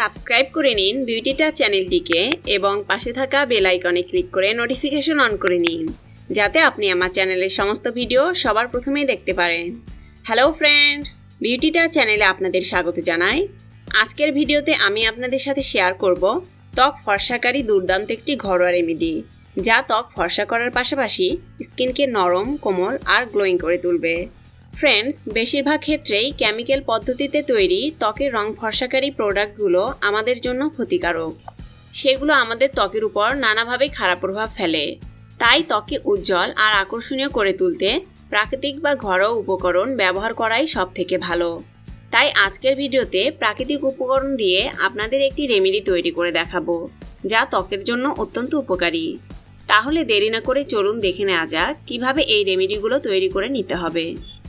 Subscribe করে নিন বিউটিটা চ্যানেলটিকে এবং পাশে থাকা বেল আইকনে ক্লিক করে নোটিফিকেশন অন করে নিন, যাতে আপনি আমার চ্যানেলের সমস্ত ভিডিও সবার প্রথমেই দেখতে পারেন। হ্যালো ফ্রেন্ডস বিউটিটা চ্যানেলে আপনাদের স্বাগত জানাই। আজকের ভিডিওতে আমি আপনাদের সাথে শেয়ার করব ত্বক ফর্সাকারী দুর্দান্ত একটি ঘরোয়া রেমেডি যা ত্বক ফর্সা করার পাশাপাশি স্কিনকে নরম, কোমল আর গ্লোয়িং করে তুলবে। ফ্রেন্ডস বেশিরভাগ ক্ষেত্রেই কেমিক্যাল পদ্ধতিতে তৈরি ত্বকের রং ফর্সাকারী প্রোডাক্টগুলো আমাদের জন্য ক্ষতিকারক। সেগুলো আমাদের ত্বকের উপর নানাভাবে খারাপ প্রভাব ফেলে। তাই ত্বকে উজ্জ্বল আর আকর্ষণীয় করে তুলতে প্রাকৃতিক বা ঘরোয়া উপকরণ ব্যবহার করাই সব থেকে ভালো। তাই আজকের ভিডিওতে প্রাকৃতিক উপকরণ দিয়ে আপনাদের একটি রেমেডি তৈরি করে দেখাবো, যা ত্বকের জন্য অত্যন্ত উপকারী। তাহলে দেরি না করে চলুন দেখে নেওয়া যাক কীভাবে এই রেমেডিগুলো তৈরি করে নিতে হবে।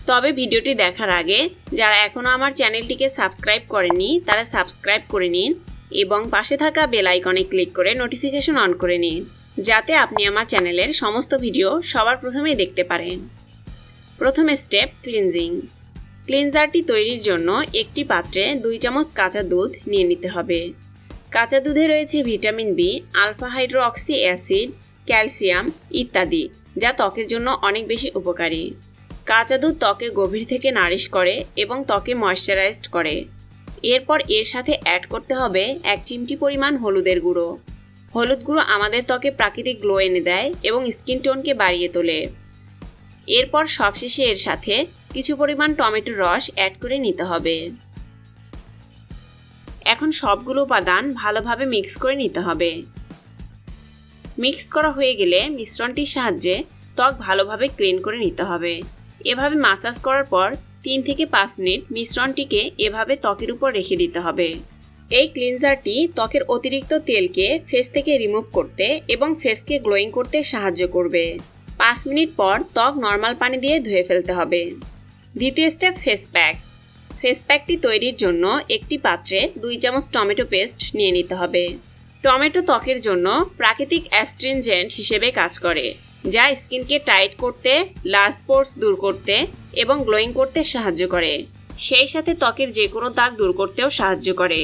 তবে ভিডিওটি দেখার আগে, যারা এখনও আমার চ্যানেলটিকে সাবস্ক্রাইব করেনি তারা সাবস্ক্রাইব করে নিন এবং পাশে থাকা বেল আইকনে ক্লিক করে নোটিফিকেশন অন করে নিন, যাতে আপনি আমার চ্যানেলের সমস্ত ভিডিও সবার প্রথমেই দেখতে পারেন। প্রথম স্টেপ ক্লিনজিং। ক্লিনজারটি তৈরির জন্য একটি পাত্রে দুই চামচ কাঁচা দুধ নিয়ে নিতে হবে। কাঁচা দুধে রয়েছে vitamin B, alpha hydroxy acid, calcium ইত্যাদি, যা ত্বকের জন্য অনেক বেশি উপকারী। কাঁচা দুধ ত্বকে গভীর থেকে নারিশ করে এবং ত্বকে ময়শ্চারাইজড করে। এরপর এর সাথে অ্যাড করতে হবে এক চিমটি পরিমাণ হলুদের গুঁড়ো। হলুদ গুঁড়ো আমাদের ত্বকে প্রাকৃতিক গ্লো এনে দেয় এবং স্কিন টোনকে বাড়িয়ে তোলে। এরপর সবশেষে এর সাথে কিছু পরিমাণ টমেটোর রস অ্যাড করে নিতে হবে। এখন সবগুলো উপাদান ভালোভাবে মিক্স করে নিতে হবে। মিক্স করা হয়ে গেলে মিশ্রণটির সাহায্যে ত্বক ভালোভাবে ক্লিন করে নিতে হবে। এভাবে মাসাজ করার পর তিন থেকে পাঁচ মিনিট মিশ্রণটিকে এভাবে ত্বকের উপর রেখে দিতে হবে। এই ক্লিনজারটি ত্বকের অতিরিক্ত তেলকে ফেস থেকে রিমুভ করতে এবং ফেসকে গ্লোয়িং করতে সাহায্য করবে। পাঁচ মিনিট পর ত্বক নর্মাল পানি দিয়ে ধুয়ে ফেলতে হবে। দ্বিতীয় স্টেপ ফেস প্যাক ফেস প্যাকটি তৈরির জন্য একটি পাত্রে দুই চামচ টমেটো পেস্ট নিয়ে নিতে হবে। টমেটো ত্বকের জন্য প্রাকৃতিক অ্যাস্ট্রিনজেন্ট হিসেবে কাজ করে, যা স্কিনকে টাইট করতে লার্জ স্পোর্টস দূর করতে এবং গ্লোয়িং করতে সাহায্য করে। সেই সাথে ত্বকের যে কোনো দাগ দূর করতেও সাহায্য করে।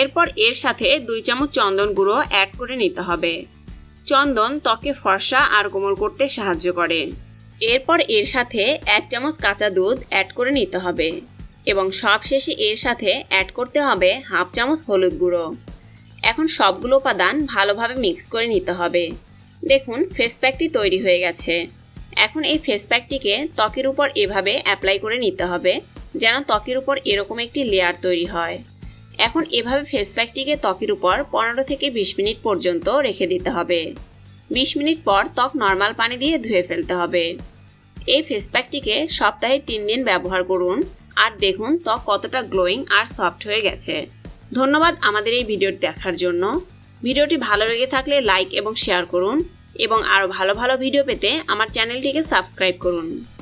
এরপর এর সাথে দুই চামচ চন্দন গুঁড়ো অ্যাড করে নিতে হবে। চন্দন ত্বকে ফর্সা আর কোমল করতে সাহায্য করে। এরপর এর সাথে এক চামচ কাঁচা দুধ অ্যাড করে নিতে হবে এবং সবশেষে এর সাথে অ্যাড করতে হবে হাফ চামচ হলুদ গুঁড়ো। এখন সবগুলো উপাদান ভালোভাবে মিক্স করে নিতে হবে। দেখুন ফেস প্যাকটি তৈরি হয়ে গেছে। এখন এই ফেস প্যাকটিকে ত্বকের উপর এভাবে অ্যাপ্লাই করে নিতে হবে, যেন ত্বকের উপর এরকম একটি লেয়ার তৈরি হয়। এখন এভাবে ফেস প্যাকটিকে ত্বকের উপর পনেরো থেকে বিশ মিনিট পর্যন্ত রেখে দিতে হবে। বিশ মিনিট পর ত্বক নর্মাল পানি দিয়ে ধুয়ে ফেলতে হবে। এই ফেস প্যাকটিকে সপ্তাহে তিন দিন ব্যবহার করুন, আর দেখুন ত্বক কতটা গ্লোয়িং আর সফট হয়ে গেছে। ধন্যবাদ আমাদের এই ভিডিওটি দেখার জন্য। ভিডিওটি ভালো লেগে থাকলে লাইক এবং শেয়ার করুন এবং আরও ভালো ভালো ভিডিও পেতে আমার চ্যানেলটিকে সাবস্ক্রাইব করুন।